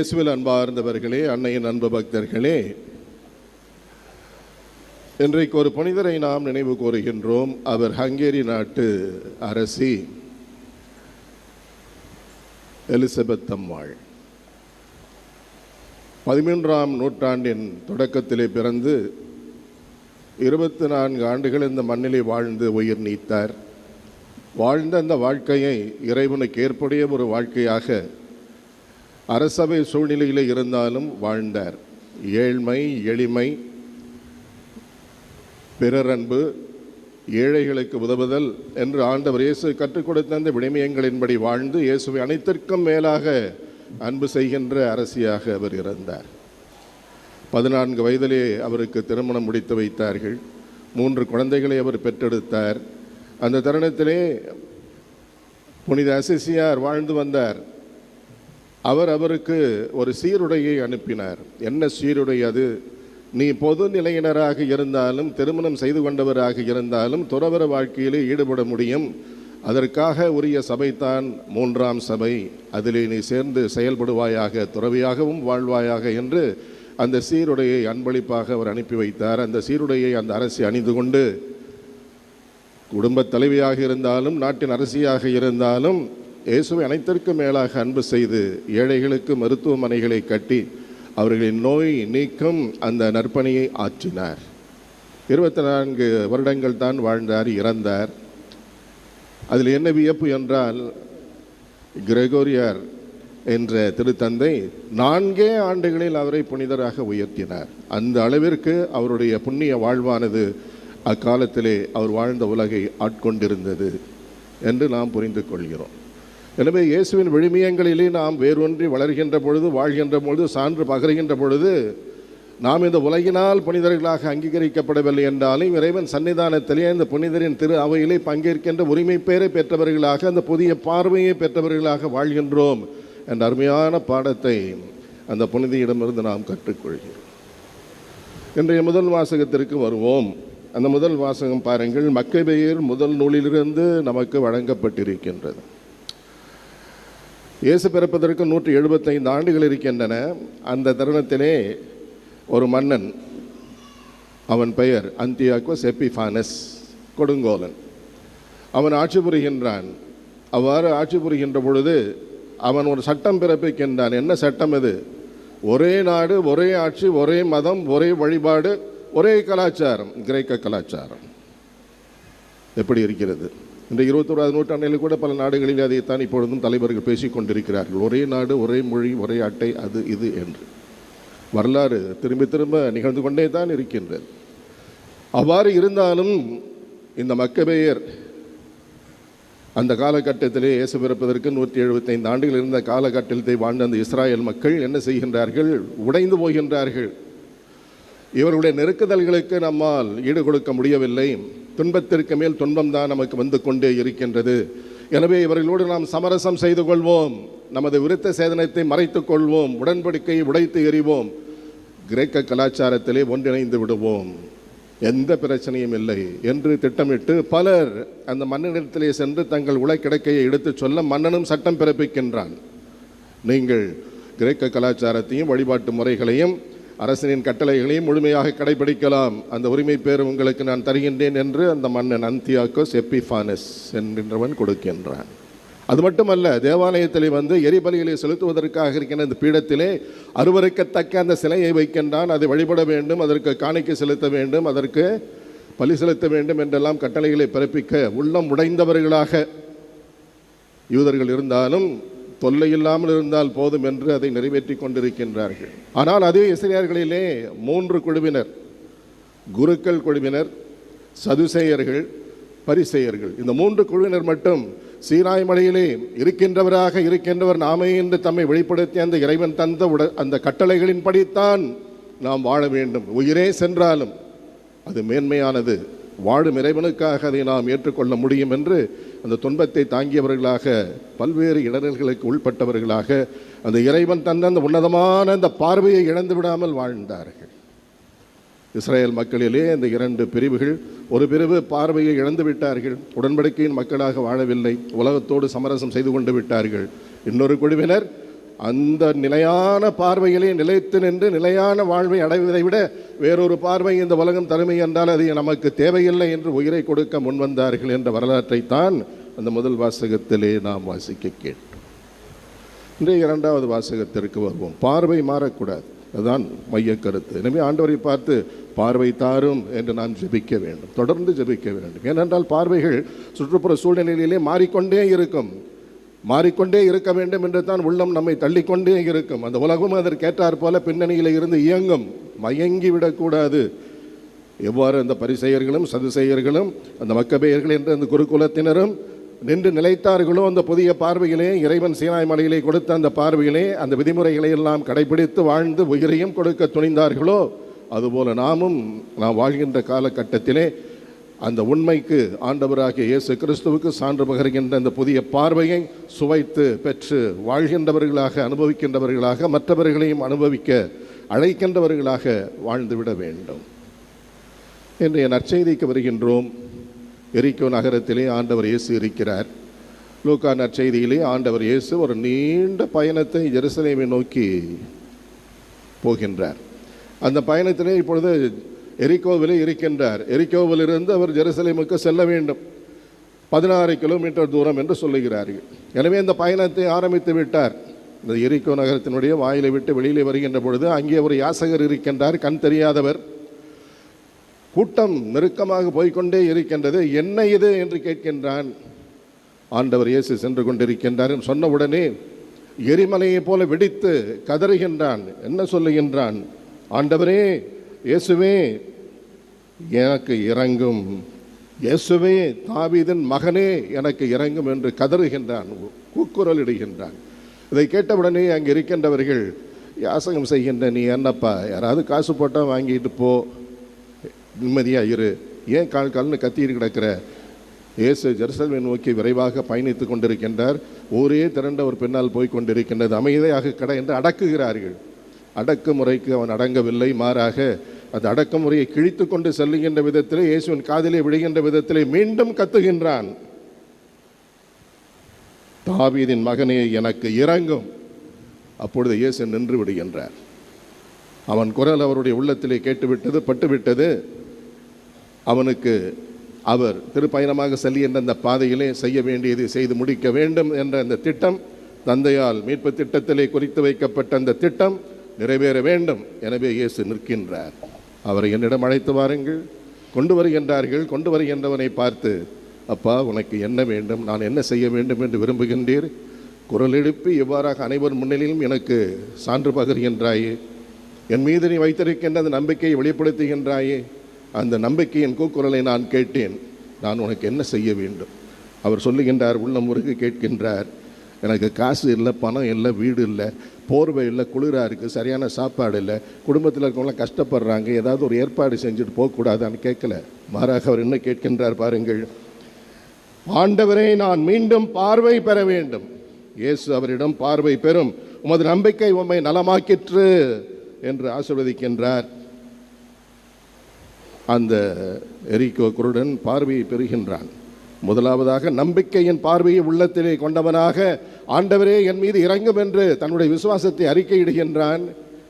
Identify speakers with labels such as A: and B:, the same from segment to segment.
A: இயேசுவில் அன்பார்ந்தவர்களே அன்னையின் அன்பு பக்தர்களே இன்றைக்கு ஒரு புனிதரை நாம் நினைவு கூறுகின்றோம். அவர் ஹங்கேரி நாட்டு அரசி எலிசபெத் அம்மாள் பதிமூன்றாம் நூற்றாண்டின் தொடக்கத்திலே பிறந்து இருபத்தி நான்கு ஆண்டுகள் இந்த மண்ணிலே வாழ்ந்து உயிர் நீத்தார். வாழ்ந்த அந்த வாழ்க்கையை இறைவனுக்கு ஏற்புடைய ஒரு வாழ்க்கையாக அரசவை சூழ்நிலையில் இருந்தாலும் வாழ்ந்தார். ஏழ்மை எளிமை பிறரன்பு ஏழைகளுக்கு உதவுதல் என்று ஆண்டவர் இயேசு கற்றுக் கொடுத்த அந்த விடயங்களின்படி வாழ்ந்து இயேசுவை அனைத்திற்கும் மேலாக அன்பு செய்கின்ற அரசியாக அவர் இருந்தார். பதினான்கு வயதிலே அவருக்கு திருமணம் முடித்து வைத்தார்கள். மூன்று குழந்தைகளை அவர் பெற்றெடுத்தார். அந்த தருணத்திலே புனித அசிசியார் வாழ்ந்து வந்தார். அவர் அவருக்கு ஒரு சீருடையை அனுப்பினார். என்ன சீருடை அது? நீ பொது நிலையினராக இருந்தாலும் திருமணம் செய்து கொண்டவராக இருந்தாலும் துறவர வாழ்க்கையிலே ஈடுபட முடியும். அதற்காக உரிய சபைதான் மூன்றாம் சபை. அதிலே நீ சேர்ந்து செயல்படுவாயாக துறவியாகவும் வாழ்வாயாக என்று அந்த சீருடையை அன்பளிப்பாக அவர் அனுப்பி வைத்தார். அந்த சீருடையை அந்த அரசி அணிந்து கொண்டு குடும்பத் தலைவியாக இருந்தாலும் நாட்டின் அரசியாக இருந்தாலும் இயேசுவை அனைத்திற்கும் மேலாக அன்பு செய்து ஏழைகளுக்கு மருத்துவமனைகளை கட்டி அவர்களின் நோய் நீக்கும் அந்த நற்பணியை ஆற்றினார். இருபத்தி நான்கு வருடங்கள் தான் வாழ்ந்தார் இறந்தார். அதில் என்ன வியப்பு என்றால் கிரெகோரியார் என்ற திருத்தந்தை நான்கே ஆண்டுகளில் அவரை புனிதராக உயர்த்தினார். அந்த அளவிற்கு அவருடைய புண்ணிய வாழ்வானது அக்காலத்திலே அவர் வாழ்ந்த உலகை ஆட்கொண்டிருந்தது என்று நாம் புரிந்து கொள்கிறோம். எனவே இயேசுவின் விழுமியங்களிலே நாம் வேரூன்றி வளர்கின்ற பொழுது வாழ்கின்ற பொழுது சான்று பகருகின்ற பொழுது நாம் இந்த உலகினால் புனிதர்களாக அங்கீகரிக்கப்படவில்லை என்றாலும் இறைவன் சன்னிதானத்திலே இந்த புனிதரின் திரு அவையிலே பங்கேற்கின்ற உரிமை பேரை பெற்றவர்களாக அந்த புதிய பார்வையை பெற்றவர்களாக வாழ்கின்றோம் என்ற அருமையான பாடத்தை அந்த புனிதியிடமிருந்து நாம் கற்றுக்கொள்கிறோம். இன்றைய முதல் வாசகத்திற்கு வருவோம். அந்த முதல் வாசகம் பாருங்கள் மக்கபெயர் முதல் நூலிலிருந்து நமக்கு வழங்கப்பட்டிருக்கின்றது. இயேசு பிறப்பதற்கு நூற்றி எழுபத்தைந்து ஆண்டுகள் இருக்கின்றன. அந்த தருணத்திலே ஒரு மன்னன் அவன் பெயர் அந்தியாக்கோஸ் எப்பிஃபானஸ் கொடுங்கோலன். அவன் ஆட்சி புரிகின்றான். அவ்வாறு ஆட்சி புரிகின்ற பொழுது அவன் ஒரு சட்டம் பிறப்பிக்கின்றான். என்ன சட்டம் இது? ஒரே நாடு ஒரே ஆட்சி ஒரே மதம் ஒரே வழிபாடு ஒரே கலாச்சாரம் கிரேக்க கலாச்சாரம். எப்படி இருக்கிறது? இந்த இருபத்தோராது நூற்றாண்டில் கூட பல நாடுகளில் அதைத்தான் இப்பொழுதும் தலைவர்கள் பேசிக் கொண்டிருக்கிறார்கள். ஒரே நாடு ஒரே மொழி ஒரே அட்டை அது இது என்று. வரலாறு திரும்ப திரும்ப நிகழ்ந்து கொண்டே தான் இருக்கின்றது. அவ்வாறு இருந்தாலும் இந்த மக்கபேயர் அந்த காலகட்டத்திலே இயேசு பிறப்பதற்கு நூற்றி எழுபத்தைந்து ஆண்டுகள் இருந்த காலகட்டத்தை வாழ்ந்த அந்த இஸ்ராயல் மக்கள் என்ன செய்கின்றார்கள்? உடைந்து போகின்றார்கள். இவர்களுடைய நெருக்குதல்களுக்கு நம்மால் ஈடு கொடுக்க முடியவில்லை. துன்பத்திற்கு மேல் துன்பம் தான் நமக்கு வந்து கொண்டே இருக்கின்றது. எனவே இவர்களோடு நாம் சமரசம் செய்து கொள்வோம். நமது விருத்த சேதனத்தை மறைத்துக் கொள்வோம். உடன்படிக்கையை உடைத்து எறிவோம். கிரேக்க கலாச்சாரத்திலே ஒன்றிணைந்து விடுவோம். எந்த பிரச்சனையும் இல்லை என்று திட்டமிட்டு பலர் அந்த மன்னனிடத்திலே சென்று தங்கள் உலக்கிடக்கையை எடுத்துச் சொல்ல மன்னனும் சட்டம் பிறப்பிக்கின்றான். நீங்கள் கிரேக்க கலாச்சாரத்தையும் வழிபாட்டு முறைகளையும் அரசனின் கட்டளைகளையும் முழுமையாக கடைபிடிக்கலாம். அந்த உரிமை பேர் உங்களுக்கு நான் தருகின்றேன் என்று அந்த மன்னன் அந்தியாக்கோஸ் எப்பிஃபானஸ் என்கின்றவன் கொடுக்கின்றான். அது மட்டுமல்ல தேவாலயத்தில் வந்து எரிபலிகளை செலுத்துவதற்காக இருக்கின்ற இந்த பீடத்திலே அருவருக்கத்தக்க அந்த சிலையை வைக்கின்றான். அதை வழிபட வேண்டும் அதற்கு காணிக்கை செலுத்த வேண்டும் அதற்கு பலி செலுத்த வேண்டும் என்றெல்லாம் கட்டளைகளை பிறப்பிக்க உள்ளம் உடைந்தவர்களாக யூதர்கள் இருந்தாலும் தொல்லை இல்லாமல் இருந்தால் போதும் என்று அதை நிறைவேற்றி கொண்டிருக்கின்றார்கள். ஆனால் அதே இசையர்களிலே மூன்று குழுவினர் குருக்கள் குழுவினர் சதுசேயர்கள் பரிசெயர்கள். இந்த மூன்று குழுவினர் மட்டும் சீனாய் மலையிலே இருக்கின்றவராக இருக்கின்றவர் நாமே என்று தம்மை வெளிப்படுத்திய அந்த இறைவன் தந்த உட அந்த கட்டளைகளின்படித்தான் நாம் வாழ வேண்டும். உயிரே சென்றாலும் அது மேன்மையானது. வாழும் இறைவனுக்காக அதை நாம் ஏற்றுக்கொள்ள முடியும் என்று அந்த துன்பத்தை தாங்கியவர்களாக பல்வேறு இடர்களுக்கு உள்பட்டவர்களாக அந்த இறைவன் தந்த அந்த உன்னதமான அந்த பார்வையை இழந்து விடாமல் வாழ்ந்தார்கள். இஸ்ரேல் மக்களிலே இந்த இரண்டு பிரிவுகள் ஒரு பிரிவு பார்வையை இழந்து விட்டார்கள் உடன்படிக்கையின் மக்களாக வாழவில்லை உலகத்தோடு சமரசம் செய்து கொண்டு விட்டார்கள். இன்னொரு குழுவினர் அந்த நிலையான பார்வையிலே நிலைத்து நின்று நிலையான வாழ்வை அடைவதை விட வேறொரு பார்வை இந்த உலகம் தருமை என்றால் அது நமக்கு தேவையில்லை என்று உயிரை கொடுக்க முன்வந்தார்கள் என்ற வரலாற்றைத்தான் அந்த முதல் வாசகத்திலே நாம் வாசிக்க கேட்டோம். இன்றைய இரண்டாவது வாசகத்திற்கு வருவோம். பார்வை மாறக்கூடாது. அதுதான் மைய கருத்து. எனவே ஆண்டவரை பார்த்து பார்வை தாரும் என்று நான் ஜெபிக்க வேண்டும். தொடர்ந்து ஜெபிக்க வேண்டும். ஏனென்றால் பார்வைகள் சுற்றுப்புற சூழ்நிலையிலே மாறிக்கொண்டே இருக்கும். மாறிக்கொண்டே இருக்க வேண்டும் என்று தான் உள்ளம் நம்மை தள்ளிக்கொண்டே இருக்கும். அந்த உலகம் அதற்கேற்றாற் போல பின்னணியில் இருந்து இயங்கும். மயங்கி விடக்கூடாது. எவ்வாறு அந்த பரிசெயர்களும் சதுசெயர்களும் அந்த மக்கபேயர்கள் என்ற அந்த குருகுலத்தினரும் நின்று நிலைத்தார்களோ அந்த புதிய பார்வையிலே இறைவன் சீனாய் மலையிலே கொடுத்த அந்த பார்வையிலே அந்த விதிமுறைகளை எல்லாம் கடைபிடித்து வாழ்ந்து உயிரையும் கொடுக்க துணிந்தார்களோ அதுபோல நாமும் நாம் வாழ்கின்ற காலகட்டத்திலே அந்த உண்மைக்கு ஆண்டவராகிய இயேசு கிறிஸ்துவுக்கு சான்று பகர்கின்ற அந்த புதிய பார்வையை சுவைத்து பெற்று வாழ்கின்றவர்களாக அனுபவிக்கின்றவர்களாக மற்றவர்களையும் அனுபவிக்க அழைக்கின்றவர்களாக வாழ்ந்துவிட வேண்டும். இன்றைய நற்செய்திக்கு வருகின்றோம். எரிக்கோ நகரத்திலே ஆண்டவர் இயேசு இருக்கிறார். லூக்கா நற்செய்தியிலே ஆண்டவர் இயேசு ஒரு நீண்ட பயணத்தை ஜெருசலேமை நோக்கி போகின்றார். அந்த பயணத்திலே இப்பொழுது எரிக்கோவிலே இருக்கின்றார். எரிக்கோவிலிருந்து அவர் ஜெருசலேமுக்கு செல்ல வேண்டும். பதினாறு கிலோமீட்டர் தூரம் என்று சொல்லுகிறார்கள். எனவே இந்த பயணத்தை ஆரம்பித்து விட்டார். இந்த எரிக்கோ நகரத்தினுடைய வாயிலை விட்டு வெளியிலே வருகின்ற பொழுது அங்கே ஒரு யாசகர் இருக்கின்றார் கண் தெரியாதவர். கூட்டம் நெருக்கமாக போய்க்கொண்டே இருக்கின்றது. என்ன இது என்று கேட்கின்றான். ஆண்டவர் இயேசு சென்று கொண்டிருக்கின்றார் என்று சொன்ன உடனே எரிமலையைப் போல வெடித்து கதறுகின்றான். என்ன சொல்லுகின்றான்? ஆண்டவரே இயேசுவே எனக்கு இறங்கும். இயேசுவே தாவிதன் மகனே எனக்கு இறங்கும் என்று கதறுகின்றான் கூக்குரல் இடுகின்றான் இதை கேட்டவுடனே அங்கே இருக்கின்றவர்கள் யாசகம் செய்கின்ற நீ என்னப்பா யாராவது காசு போட்டால் வாங்கிட்டு போ. நிம்மதியாக இரு. ஏன் கால் கால்னு கத்திட்டு கிடக்கிற? இயேசு ஜெருசலமை நோக்கி விரைவாக பயணித்து கொண்டிருக்கின்றார். ஊரே திரண்ட ஒரு பின்னால் போய் கொண்டிருக்கின்றது. அமைதியாக கடை என்று அடக்குகிறார்கள். அடக்குமுறைக்கு அவன் அடங்கவில்லை. மாறாக அந்த அடக்குமுறையை கிழித்து கொண்டு செல்லுகின்ற விதத்திலே இயேசுவின் காதிலே விழுகின்ற விதத்திலே மீண்டும் கத்துகின்றான். தாவீதின் மகனே எனக்கு இறங்கும். அப்பொழுது இயேசு நின்று விடுகின்றார். அவன் குரல் அவருடைய உள்ளத்திலே கேட்டுவிட்டது பட்டுவிட்டது. அவனுக்கு அவர் திருப்பயணமாக செல்கின்ற அந்த பாதையிலே செய்ய வேண்டியதை செய்து முடிக்க வேண்டும் என்ற அந்த திட்டம் தந்தையால் மீட்பு திட்டத்திலே குறித்து வைக்கப்பட்ட அந்த திட்டம் நிறைவேற வேண்டும். எனவே இயேசு நிற்கின்றார். அவரை என்னிடம் அழைத்து வாருங்கள். கொண்டு வருகின்றார்கள். கொண்டு வருகின்றவனை பார்த்து அப்பா உனக்கு என்ன வேண்டும்? நான் என்ன செய்ய வேண்டும் என்று விரும்புகின்றீர்? குரல் எழுப்பி இவ்வாறாக அனைவர் முன்னிலையிலும் எனக்கு சான்று பகிர்கின்றாயே. என் மீது நீ வைத்திருக்கின்ற அந்த நம்பிக்கையை வெளிப்படுத்துகின்றாயே. அந்த நம்பிக்கையின் கூக்குரலை நான் கேட்டேன். நான் உனக்கு என்ன செய்ய வேண்டும்? அவர் சொல்லுகின்றார். உள்ளம் முருகு கேட்கின்றார். எனக்கு காசு இல்லை பணம் இல்லை வீடு இல்லை போர்வை இல்லை குளிராக இருக்குது சரியான சாப்பாடு இல்லை குடும்பத்தில் இருக்கவங்களாம் கஷ்டப்படுறாங்க ஏதாவது ஒரு ஏற்பாடு செஞ்சுட்டு போகக்கூடாதான்னு கேட்கல. மாறாக அவர் என்ன கேட்கின்றார் பாருங்கள். ஆண்டவரை நான் மீண்டும் பார்வை பெற வேண்டும். இயேசு அவரிடம் பார்வை பெறும். உமது நம்பிக்கை உம்மை நலமாக்கிற்று என்று ஆசிர்வதிக்கின்றார். அந்த எரிக்கோ குருடன் பார்வையை பெறுகின்றான். முதலாவதாக நம்பிக்கையின் பார்வையை உள்ளத்திலே கொண்டவனாக ஆண்டவரே என் மீது இறங்கும் என்று தன்னுடைய விசுவாசத்தை அறிக்கையிடுகின்றான்.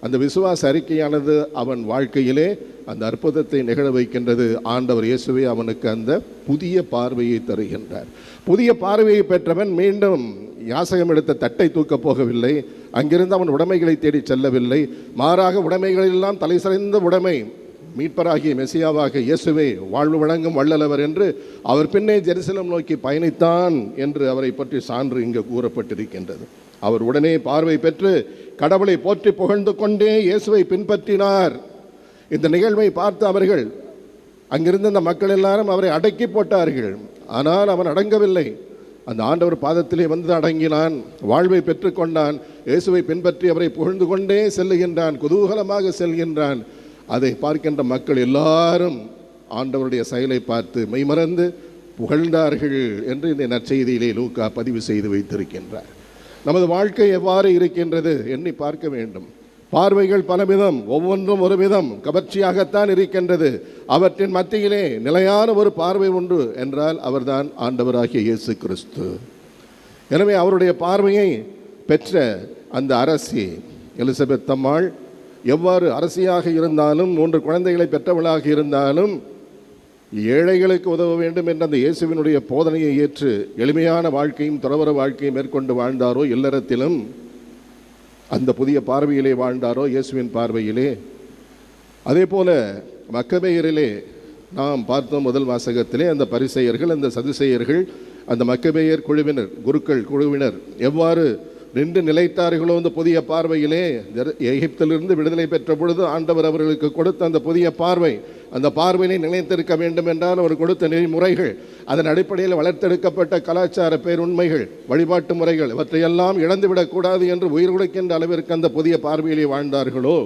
A: அந்த விசுவாச அறிக்கையானது அவன் வாழ்க்கையிலே அந்த அற்புதத்தை நிகழ வைக்கின்றது. ஆண்டவர் இயேசுவே அவனுக்கு அந்த புதிய பார்வையை தருகின்றார். புதிய பார்வையை பெற்றவன் மீண்டும் யாசகம் எடுத்த தட்டை தூக்கப் போகவில்லை. அங்கிருந்து அவன் உடைமைகளை தேடி செல்லவில்லை. மாறாக உடைமைகளெல்லாம் தலை சிறந்த உடைமை. மீட்பராகிய மெசியாவாக இயேசுவே வாழ்வு வழங்கும் வள்ளலவர் என்று அவர் பின்னே ஜெருசலம் நோக்கி பயணித்தான் என்று அவரை பற்றி சான்று இங்கு கூறப்பட்டிருக்கின்றது. அவர் உடனே பார்வை பெற்று கடவுளை போற்றி புகழ்ந்து கொண்டே இயேசுவை பின்பற்றினார். இந்த நிகழ்வை பார்த்து அவர்கள் அங்கிருந்த அந்த மக்கள் எல்லாரும் அவரை அடக்கி போட்டார்கள். ஆனால் அவன் அடங்கவில்லை. அந்த ஆண்டவர் பாதத்திலே வந்து அடங்கினான் வாழ்வை பெற்றுக்கொண்டான். இயேசுவை பின்பற்றி அவரை புகழ்ந்து கொண்டே செல்லுகின்றான் குதூகலமாக செல்கின்றான். அதை பார்க்கின்ற மக்கள் எல்லாரும் ஆண்டவருடைய செயலை பார்த்து மெய்மறந்து புகழ்ந்தார்கள் என்று இந்த நற்செய்தியிலே லூக்கா பதிவு செய்து வைத்திருக்கின்றார். நமது வாழ்க்கை எவ்வாறு இருக்கின்றது எண்ணி பார்க்க வேண்டும். பார்வைகள் பலவிதம் ஒவ்வொன்றும் ஒரு விதம் கவர்ச்சியாகத்தான் இருக்கின்றது. அவற்றின் மத்தியிலே நிலையான ஒரு பார்வை உண்டு என்றால் அவர்தான் ஆண்டவராகிய இயேசு கிறிஸ்து. எனவே அவருடைய பார்வையை பெற்ற அந்த அரசி எலிசபெத் அம்மாள் எவ்வாறு அரசியாக இருந்தாலும் மூன்று குழந்தைகளை பெற்றவளாக இருந்தாலும் ஏழைகளுக்கு உதவ வேண்டும் என்ற அந்த இயேசுவினுடைய போதனையை ஏற்று எளிமையான வாழ்க்கையும் துறவர வாழ்க்கையும் மேற்கொண்டு வாழ்ந்தாரோ இல்லறத்திலும் அந்த புதிய பார்வையிலே வாழ்ந்தாரோ இயேசுவின் பார்வையிலே. அதே போல மக்கபேயரிலே நாம் பார்த்தோம் முதல் வாசகத்திலே அந்த பரிசெயர்கள் அந்த சதுசெயர்கள் அந்த மக்கபேயர் குழுவினர் குருக்கள் குழுவினர் எவ்வாறு நின்று நிலைத்தார்களோ அந்த புதிய பார்வையிலே? எகிப்திலிருந்து விடுதலை பெற்ற பொழுது ஆண்டவர் அவர்களுக்கு கொடுத்த அந்த புதிய பார்வை அந்த பார்வையினை நிலைத்திருக்க வேண்டும் என்றால் அவர் கொடுத்த நெறிமுறைகள் அதன் அடிப்படையில் வளர்த்தெடுக்கப்பட்ட கலாச்சார பேருண்மைகள் வழிபாட்டு முறைகள் இவற்றையெல்லாம் இழந்துவிடக்கூடாது என்று உயிர் கொடுக்கின்ற அளவிற்கு அந்த புதிய பார்வையிலே வாழ்ந்தார்களோ?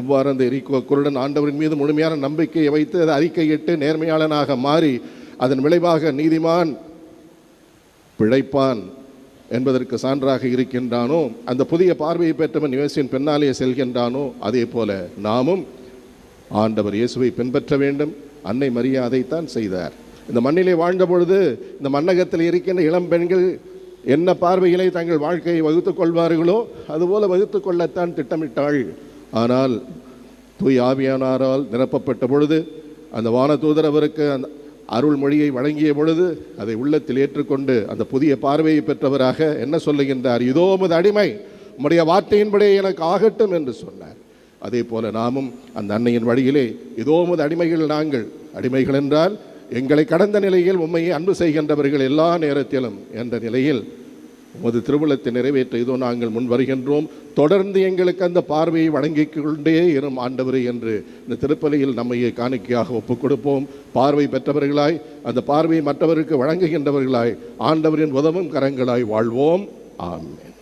A: எவ்வாறு அந்த எரிக்கோ குருடன் ஆண்டவரின் மீது முழுமையான நம்பிக்கையை வைத்து அதை அறிக்கையிட்டு நேர்மையாளனாக மாறி அதன் விளைவாக நீதிமான் பிழைப்பான் என்பதற்கு சான்றாக இருக்கின்றானோ அந்த புதிய பார்வையை பெற்றவன் இயேசுவின் பெண்ணாலேயே செல்கின்றானோ அதே போல நாமும் ஆண்டவர் இயேசுவை பின்பற்ற வேண்டும். அன்னை மரியாதைத்தான் செய்தார். இந்த மண்ணிலே வாழ்ந்த பொழுது இந்த மண்ணகத்தில் இருக்கின்ற இளம் பெண்கள் என்ன பார்வையிலே தங்கள் வாழ்க்கையை வகுத்துக் கொள்வார்களோ அதுபோல வகுத்து கொள்ளத்தான் திட்டமிட்டாள். ஆனால் தூய் ஆவியானாரால் நிரப்பப்பட்ட பொழுது அந்த வானதூதர் அவருக்கு அந்த அருள்மொழியை வழங்கிய பொழுது அதை உள்ளத்தில் ஏற்றுக்கொண்டு அந்த புதிய பார்வையை பெற்றவராக என்ன சொல்லுகின்றார்? இதோ உமது அடிமை உம்முடைய வார்த்தையின்படியே எனக்கு ஆகட்டும் என்று சொன்னார். அதே போல நாமும் அந்த அன்னையின் வழியிலே இதோ உமது அடிமைகள் நாங்கள். அடிமைகள் என்றால் எங்களை கடந்த நிலையில் உண்மையை அன்பு செய்கின்றவர்கள் எல்லா நேரத்திலும் என்ற நிலையில் உமது திருவிழத்தை நிறைவேற்ற இதோ நாங்கள் முன் வருகின்றோம் தொடர்ந்து எங்களுக்கு அந்த பார்வையை வழங்கிக் கொண்டே இரும் ஆண்டவரே என்று இந்த திருப்பலியில் நம்மையே காணிக்கையாக ஒப்புக் கொடுப்போம். பார்வை பெற்றவர்களாய் அந்த பார்வையை மற்றவருக்கு வழங்குகின்றவர்களாய் ஆண்டவரின் உதவும் கரங்களாய் வாழ்வோம். ஆமேன்.